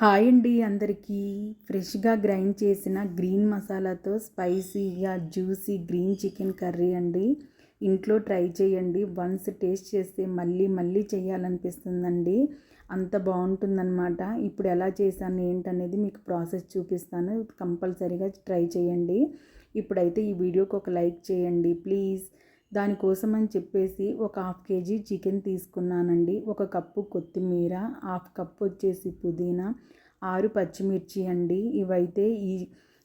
Hi అండి అందరికీ. ఫ్రెష్గా గ్రైండ్ చేసిన గ్రీన్ మసాలాతో స్పైసీగా జ్యూసీ గ్రీన్ చికెన్ కర్రీ అండి. ఇంట్లో ట్రై చేయండి. వన్స్ టేస్ట్ చేస్తే మళ్ళీ మళ్ళీ చేయాలనిపిస్తుందండి. అంత బాగుంటుందన్నమాట. ఇప్పుడు ఎలా చేశాను ఏంటనేది మీకు ప్రాసెస్ చూపిస్తాను. కంపల్సరీగా ట్రై చేయండి. ఇప్పుడైతే ఈ వీడియోకి ఒక లైక్ చేయండి ప్లీజ్. దానికోసం అని చెప్పేసి ఒక హాఫ్ కేజీ చికెన్ తీసుకున్నానండి. ఒక కప్పు కొత్తిమీర హాఫ్ కప్పు వచ్చేసి పుదీనా ఆరు పచ్చిమిర్చి అండి. ఇవైతే ఈ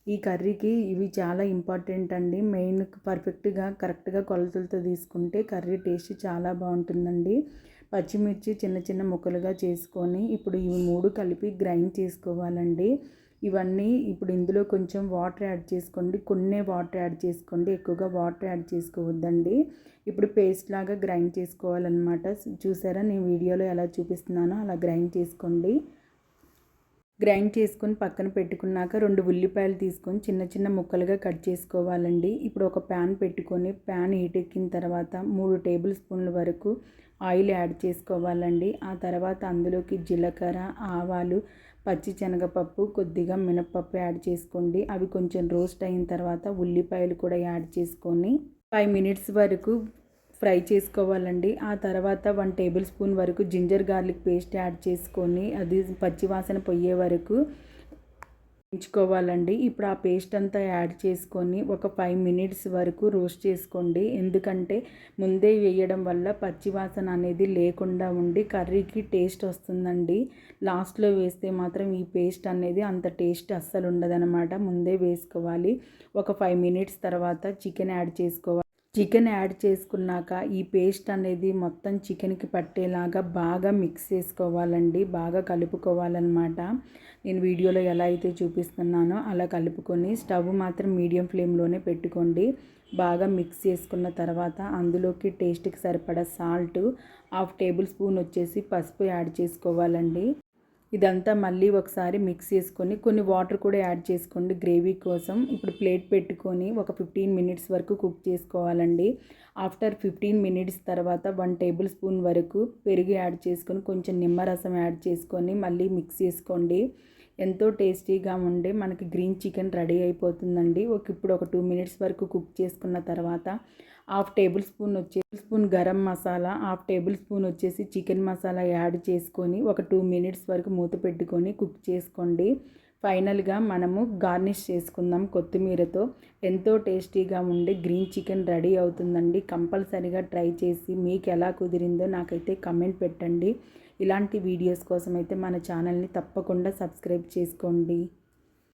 ఈ కర్రీకి ఇవి చాలా ఇంపార్టెంట్ అండి. మెయిన్ పర్ఫెక్ట్గా కరెక్ట్గా కొలతలతో తీసుకుంటే కర్రీ టేస్ట్ చాలా బాగుంటుందండి. పచ్చిమిర్చి చిన్న చిన్న ముక్కలుగా చేసుకొని ఇప్పుడు ఇవి మూడు కలిపి గ్రైండ్ చేసుకోవాలండి. ఇవన్నీ ఇప్పుడు ఇందులో కొంచెం వాటర్ యాడ్ చేసుకోండి. కొన్ని వాటర్ యాడ్ చేసుకోండి. ఎక్కువగా వాటర్ యాడ్ చేసుకోవద్దండి. ఇప్పుడు పేస్ట్ లాగా గ్రైండ్ చేసుకోవాలన్నమాట. చూసారా నేను వీడియోలో ఎలా చూపిస్తున్నానో అలా గ్రైండ్ చేసుకోండి. గ్రైండ్ చేసుకొని పక్కన పెట్టుకున్నాక రెండు ఉల్లిపాయలు తీసుకొని చిన్న చిన్న ముక్కలుగా కట్ చేసుకోవాలండి. ఇప్పుడు ఒక ప్యాన్ పెట్టుకొని ప్యాన్ హీట్ ఎక్కిన తర్వాత మూడు టేబుల్ స్పూన్ల వరకు ఆయిల్ యాడ్ చేసుకోవాలండి. ఆ తర్వాత అందులోకి జీలకర్ర ఆవాలు పచ్చి శనగపప్పు కొద్దిగా మినపప్పు యాడ్ చేసుకోండి. అవి కొంచెం రోస్ట్ అయిన తర్వాత ఉల్లిపాయలు కూడా యాడ్ చేసుకొని ఫైవ్ మినిట్స్ వరకు ఫ్రై చేసుకోవాలండి. ఆ తర్వాత వన్ టేబుల్ స్పూన్ వరకు జింజర్ గార్లిక్ పేస్ట్ యాడ్ చేసుకొని అది పచ్చివాసన పోయే వరకు ఉంచుకోవాలండి ఇప్పుడు ఆ పేస్ట్ అంతా యాడ్ చేసుకొని ఒక ఫైవ్ మినిట్స్ వరకు రోస్ట్ చేసుకోండి. ఎందుకంటే ముందే వేయడం వల్ల పచ్చివాసన అనేది లేకుండా ఉండి కర్రీకి టేస్ట్ వస్తుందండి. లాస్ట్లో వేస్తే మాత్రం ఈ పేస్ట్ అనేది అంత టేస్ట్ అస్సలు ఉండదనమాట ముందే వేసుకోవాలి. ఒక ఫైవ్ మినిట్స్ తర్వాత చికెన్ యాడ్ చేసుకోవాలి. చికెన్ యాడ్ చేసుకున్నాక ఈ పేస్ట్ అనేది మొత్తం చికెన్కి పట్టేలాగా బాగా మిక్స్ చేసుకోవాలండి. బాగా కలుపుకోవాలన్నమాట. నేను వీడియోలో ఎలా అయితే చూపిస్తున్నానో అలా కలుపుకొని స్టవ్ మాత్రం మీడియం ఫ్లేమ్లోనే పెట్టుకోండి. బాగా మిక్స్ చేసుకున్న తర్వాత అందులోకి టేస్ట్కి సరిపడా సాల్ట్ హాఫ్ టేబుల్ స్పూన్ వచ్చేసి పసుపు యాడ్ చేసుకోవాలండి. ఇదంతా మళ్ళీ ఒకసారి మిక్స్ చేసుకొని కొన్ని వాటర్ కూడా యాడ్ చేసుకోండి గ్రేవీ కోసం. ఇప్పుడు ప్లేట్ పెట్టుకొని ఒక ఫిఫ్టీన్ మినిట్స్ వరకు కుక్ చేసుకోవాలండి. ఆఫ్టర్ ఫిఫ్టీన్ మినిట్స్ తర్వాత వన్ టేబుల్ స్పూన్ వరకు పెరుగు యాడ్ చేసుకొని కొంచెం నిమ్మరసం యాడ్ చేసుకొని మళ్ళీ మిక్స్ చేసుకోండి. ఎంతో టేస్టీగా ఉండే మనకి గ్రీన్ చికెన్ రెడీ అయిపోతుందండి. ఒక ఇప్పుడు ఒక టూ మినిట్స్ వరకు కుక్ చేసుకున్న తర్వాత హాఫ్ టేబుల్ స్పూన్ వచ్చే spoon garam masala half tablespoon వచ్చేసి చికెన్ మసాలా యాడ్ చేసుకొని ఒక టూ మినిట్స్ వరకు మూత పెట్టుకొని కుక్ చేసుకోండి. ఫైనల్గా మనము గార్నిష్ చేసుకుందాం కొత్తిమీరతో. ఎంతో టేస్టీగా ఉండే గ్రీన్ చికెన్ రెడీ అవుతుందండి. కంపల్సరీగా ట్రై చేసి మీకు ఎలా కుదిరిందో నాకైతే కమెంట్ పెట్టండి. ఇలాంటి వీడియోస్ కోసం అయితే మన ఛానల్ని తప్పకుండా సబ్స్క్రైబ్ చేసుకోండి.